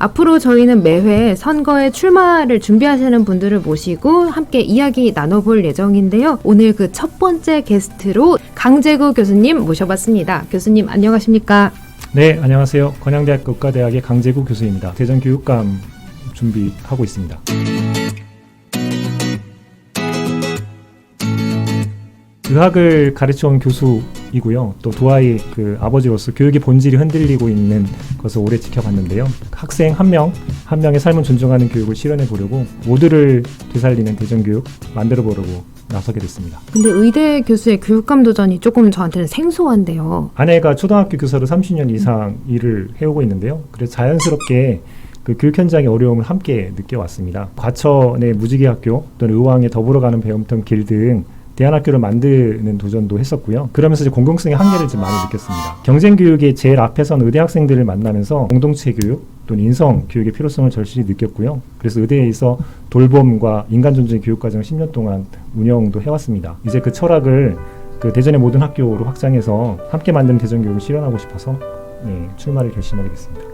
앞으로 저희는 매회 선거에 출마를 준비하시는 분들을 모시고 함께 이야기 나눠볼 예정인데요. 오늘 그 첫 번째 게스트로 강재구 교수님 모셔봤습니다. 교수님 안녕하십니까? 네, 안녕하세요. 건양대학교 의과대학의 강재구 교수입니다. 대전 교육감 준비하고 있습니다. 의학을 가르쳐온 교수이고요. 또두 아이 그 아버지로서 교육의 본질이 흔들리고 있는 것을 오래 지켜봤는데요. 학생 한 명, 한 명의 삶을 존중하는 교육을 실현해 보려고 모두를 되살리는 대전 교육 만들어 보려고 나서게 됐습니다. 근데 의대 교수의 교육감 도전이 조금 저한테는 생소한데요. 아내가 초등학교 교사로 30년 이상 일을 해오고 있는데요. 그래서 자연스럽게 그 교육 현장의 어려움을 함께 느껴왔습니다. 과천의 무지개 학교 또는 의왕의 더불어 가는 배움터 길등 대안학교를 만드는 도전도 했었고요. 그러면서 이제 공공성의 한계를 좀 많이 느꼈습니다. 경쟁 교육의 제일 앞에선 의대 학생들을 만나면서 공동체 교육 또는 인성 교육의 필요성을 절실히 느꼈고요. 그래서 의대에서 돌봄과 인간 존중 교육 과정을 10년 동안 운영도 해왔습니다. 이제 그 철학을 그 대전의 모든 학교로 확장해서 함께 만드는 대전 교육을 실현하고 싶어서 네, 출마를 결심하게 됐습니다.